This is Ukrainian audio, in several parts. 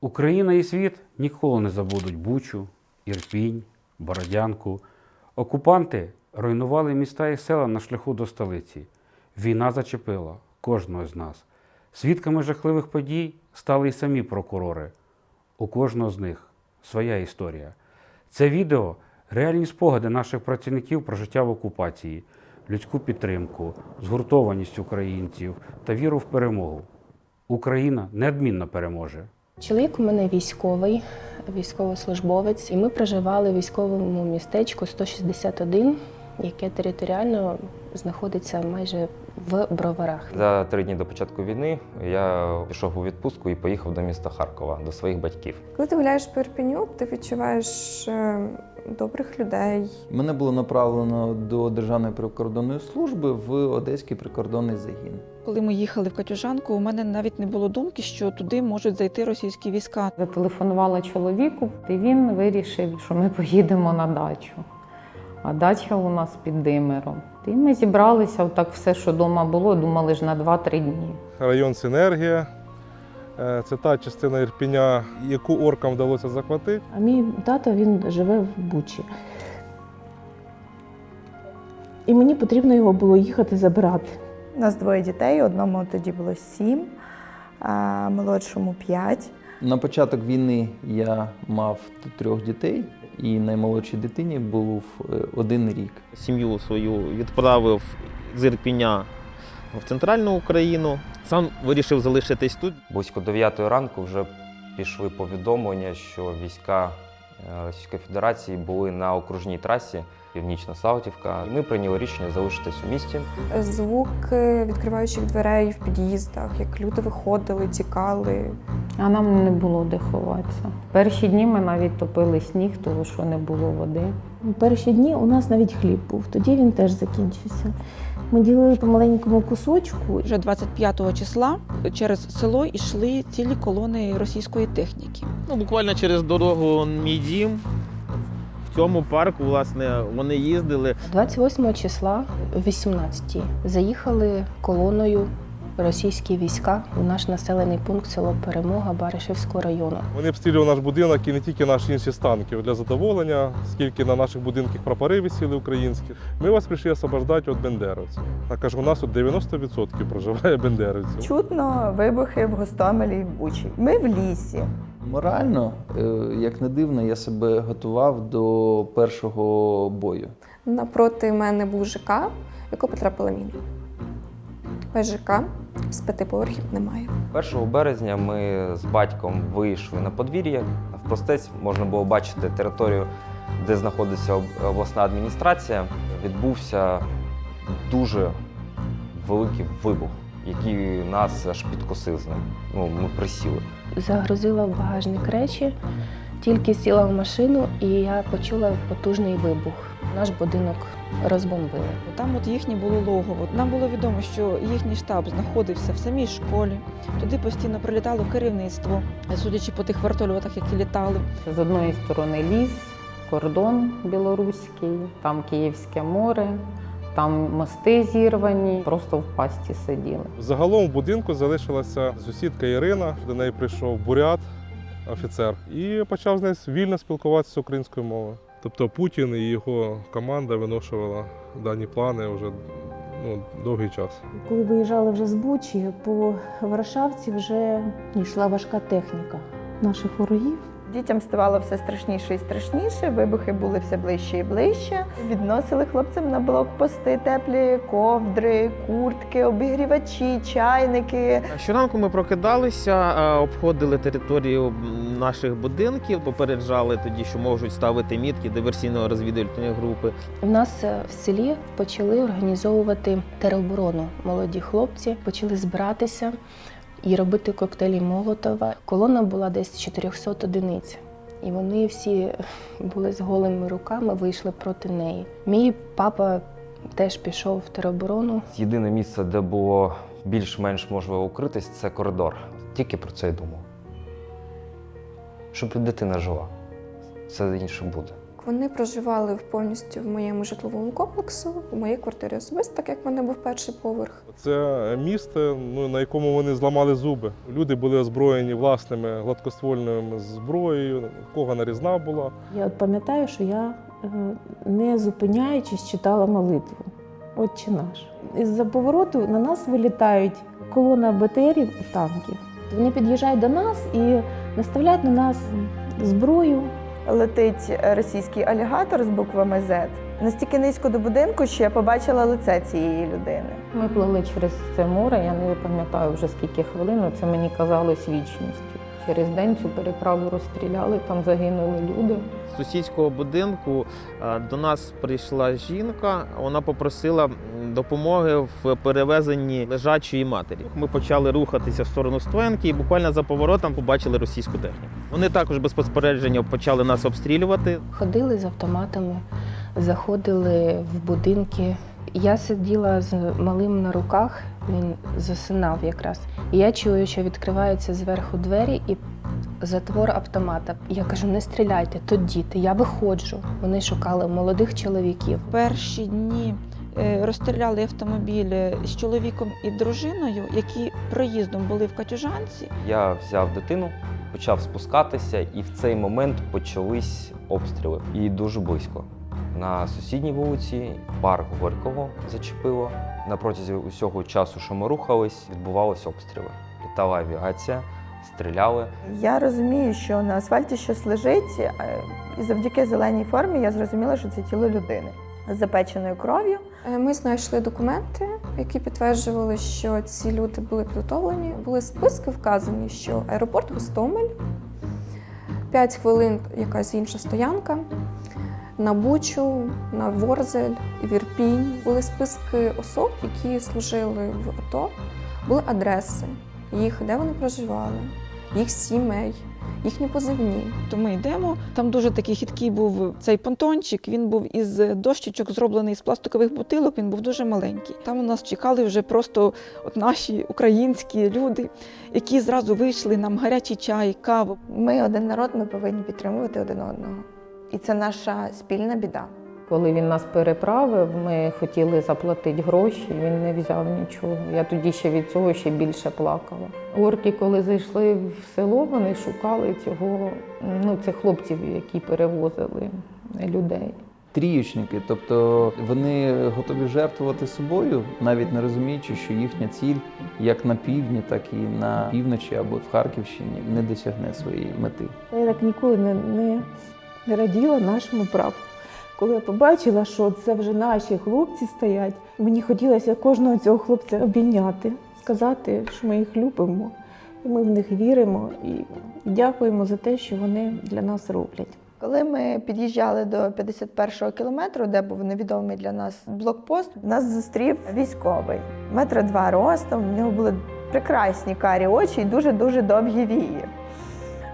Україна і світ ніколи не забудуть Бучу, Ірпінь, Бородянку. Окупанти руйнували міста і села на шляху до столиці. Війна зачепила кожного з нас. Свідками жахливих подій стали й самі прокурори. У кожного з них своя історія. Це відео реальні спогади наших працівників про життя в окупації, людську підтримку, згуртованість українців та віру в перемогу. Україна неодмінно переможе. Чоловік у мене військовий, військовослужбовець, і ми проживали в військовому містечку 161, яке територіально знаходиться майже в броварах. За три дні до початку війни я пішов у відпустку і поїхав до міста Харкова, до своїх батьків. Коли ти гуляєш по Ірпеню, ти відчуваєш е, добрих людей. Мене було направлено до Державної прикордонної служби в Одеський прикордонний загін. Коли ми їхали в Катюжанку, у мене навіть не було думки, що туди можуть зайти російські війська. Зателефонувала чоловіку, і він вирішив, що ми поїдемо на дачу. А дача у нас під Димиром. І ми зібралися, отак все, що вдома було, думали ж на 2-3 дні. район Синергія. Е, Це та частина Ірпіня, яку оркам вдалося захватити. А мій тато він живе в Бучі. І мені потрібно його було їхати забирати. У нас двоє дітей, одному тоді було сім, а молодшому п'ять. На початок війни я мав трьох дітей, і наймолодшій дитині був е, один рік. Сім'ю свою відправив з Ірпіня в центральну Україну. Сам вирішив залишитись тут. Близько 9 ранку вже пішли повідомлення, що війська е, Російської Федерації були на окружній трасі Північна Салтівка. І ми прийняли рішення залишитись у місті. Звук е, відкриваючих дверей в під'їздах, як люди виходили, тікали. А нам не було де ховатися. Перші дні ми навіть топили сніг, тому що не було води. У перші дні у нас навіть хліб був, тоді він теж закінчився. Ми ділили по маленькому кусочку. Вже 25 числа через село йшли цілі колони російської техніки. Ну, буквально через дорогу мій дім. В цьому парку, власне, вони їздили. 28 числа о 18 заїхали колоною російські війська у наш населений пункт село Перемога Баришевського району. Вони обстрілювали наш будинок і не тільки наші інші станки для задоволення, скільки на наших будинках прапори висіли українські. Ми вас прийшли освобождати від бендеровців. А кажу, у нас тут 90% проживає бендеровців. Чутно вибухи в Гостомелі і в Бучі. Ми в лісі. Морально, е, як не дивно, я себе готував до першого бою. Напроти мене був ЖК, в яку потрапила міна. ЖК з п'яти поверхів немає. 1 березня ми з батьком вийшли на подвір'я. Впростець можна було бачити територію, де знаходиться обласна адміністрація. Відбувся дуже великий вибух, який нас аж підкосив з ним. Ну, ми присіли. Загрузила в багажник речі, тільки сіла в машину, і я почула потужний вибух. Наш будинок розбомбили. Там от їхнє було логово. Нам було відомо, що їхній штаб знаходився в самій школі. Туди постійно прилітало керівництво, судячи по тих вертольотах, які літали. З одної сторони ліс, кордон білоруський, там Київське море, там мости зірвані, просто в пасті сиділи. Загалом в будинку залишилася сусідка Ірина, до неї прийшов бурят, офіцер, і почав з нею вільно спілкуватися українською мовою. Тобто Путін і його команда виношувала дані плани вже ну, довгий час. Коли виїжджали вже з Бучі, по Варшавці вже йшла важка техніка наших ворогів. Дітям ставало все страшніше і страшніше. Вибухи були все ближче і ближче. Відносили хлопцям на блокпости теплі ковдри, куртки, обігрівачі, чайники. Щоранку ми прокидалися, е, обходили територію наших будинків, попереджали тоді, що можуть ставити мітки диверсійно-розвідувальні групи. У нас е, в селі почали організовувати тероборону. Молоді хлопці почали збиратися і робити коктейлі Молотова. Колона була десь 400 одиниць. І вони всі були з голими руками, вийшли проти неї. Мій папа теж пішов в тероборону. Єдине місце, де було більш-менш можливо укритись, це коридор. Тільки про це й думав. Щоб дитина жила. Все інше буде. Вони проживали в- повністю в моєму житловому комплексу, у моїй квартирі особисто, так як в мене був перший поверх. Це місце, ну, на якому вони зламали зуби. Люди були озброєні власними гладкоствольною зброєю, в кого нарізна була. Я от пам'ятаю, що я, е, не зупиняючись, читала молитву. Отче наш. Із-за повороту на нас вилітають колона БТРів і танків. Вони під'їжджають до нас і наставляють на нас зброю. Летить російський алігатор з буквами Z. Настільки низько до будинку, що я побачила лице цієї людини. Ми плили через це море, я не пам'ятаю вже скільки хвилин, це мені казалось вічністю. Через день цю переправу розстріляли, там загинули люди. З сусідського будинку е, до нас прийшла жінка. Вона попросила допомоги в перевезенні лежачої матері. Ми почали рухатися в сторону стоянки і буквально за поворотом побачили російську техніку. Вони також без спостереження почали нас обстрілювати. Ходили з автоматами, заходили в будинки. Я сиділа з малим на руках, він засинав якраз. І я чую, що відкриваються зверху двері і затвор автомата. Я кажу: не стріляйте, тут діти, я виходжу. Вони шукали молодих чоловіків. Перші дні розстріляли автомобіль з чоловіком і дружиною, які проїздом були в Катюжанці. Я взяв дитину, почав спускатися, і в цей момент почались обстріли. І дуже близько. На сусідній вулиці парк Горького зачепило. На протязі усього часу, що ми рухались, відбувалися обстріли. Літала авіація, стріляли. Я розумію, що на асфальті щось лежить, е, і завдяки зеленій формі я зрозуміла, що це тіло людини запеченою кров'ю. Е, Ми знайшли документи, які підтверджували, що ці люди були підготовлені. Були списки вказані, що аеропорт Гостомель, 5 хвилин якась інша стоянка. На Бучу, на Ворзель, в Ірпінь були списки особ, які служили в АТО, були адреси їх, де вони проживали, їх сімей, їхні позивні. То ми йдемо. Там дуже такий хиткий був цей понтончик. Він був із дощечок, зроблений з пластикових бутилок. Він був дуже маленький. Там у нас чекали вже просто от наші українські люди, які зразу вийшли нам гарячий чай, каву. Ми один народ, ми повинні підтримувати один одного. І це наша спільна біда. Коли він нас переправив, ми хотіли заплатити гроші, він не взяв нічого. Я тоді ще від цього ще більше плакала. Орки, коли зайшли в село, вони шукали цього, ну, цих хлопців, які перевозили людей. Тріючники, тобто вони готові жертвувати собою, навіть не розуміючи, що їхня ціль як на півдні, так і на півночі або в Харківщині не досягне своєї мети. Я так ніколи не, не, не раділа нашому праву. Коли я побачила, що це вже наші хлопці стоять, мені хотілося кожного цього хлопця обійняти, сказати, що ми їх любимо, і ми в них віримо і дякуємо за те, що вони для нас роблять. Коли ми під'їжджали до 51-го кілометру, де був невідомий для нас блокпост, нас зустрів військовий. Метра два ростом, в нього були прекрасні карі очі і дуже-дуже довгі вії.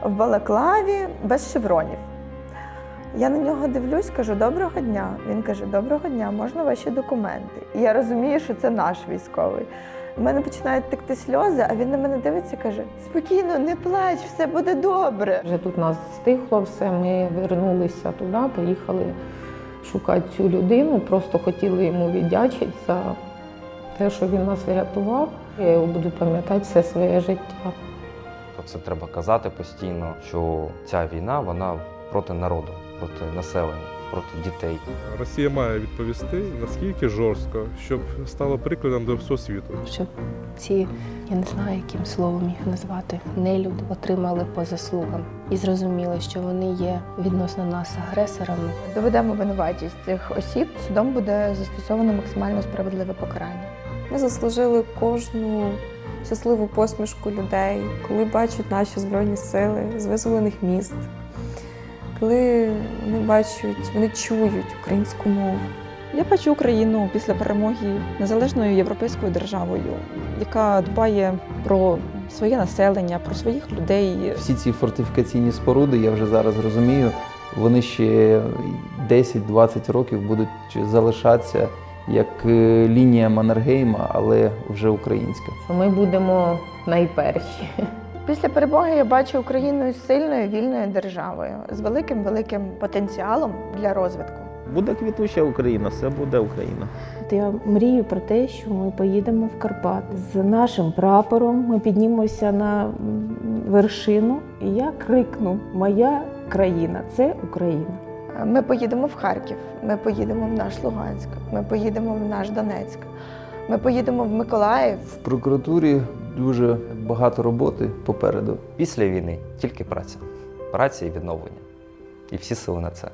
В балаклаві без шевронів. Я на нього дивлюсь, кажу, доброго дня. Він каже, доброго дня, можна ваші документи? І я розумію, що це наш військовий. У мене починають текти сльози, а він на мене дивиться і каже: спокійно, не плач, все буде добре. Вже тут нас стихло все, ми вернулися туди, поїхали шукати цю людину, просто хотіли йому віддячити за те, що він нас врятував. Я його буду пам'ятати все своє життя. Про це треба казати постійно, що ця війна вона проти народу, проти населення, проти дітей. Росія має відповісти наскільки жорстко, щоб стало прикладом до всього світу. Щоб ці, я не знаю, яким словом їх назвати, нелюди отримали по заслугам і зрозуміли, що вони є відносно нас агресорами. Доведемо винуватість цих осіб. Судом буде застосовано максимально справедливе покарання. Ми заслужили кожну щасливу посмішку людей, коли бачать наші збройні сили з визволених міст, коли вони бачать, вони чують українську мову. Я бачу Україну після перемоги незалежною європейською державою, яка дбає про своє населення, про своїх людей. Всі ці фортифікаційні споруди, я вже зараз розумію, вони ще 10-20 років будуть залишатися як е, лінія Маннергейма, але вже українська. Ми будемо найперші. Після перемоги я бачу Україну сильною вільною державою з великим великим потенціалом для розвитку. Буде квітуча Україна, все буде Україна. Я мрію про те, що ми поїдемо в Карпат з нашим прапором. Ми піднімемося на вершину, і я крикну: Моя країна це Україна. Ми поїдемо в Харків, ми поїдемо в наш Луганськ, ми поїдемо в наш Донецьк, ми поїдемо в Миколаїв. В прокуратурі дуже багато роботи попереду. Після війни тільки праця. Праця і відновлення. І всі сили на це.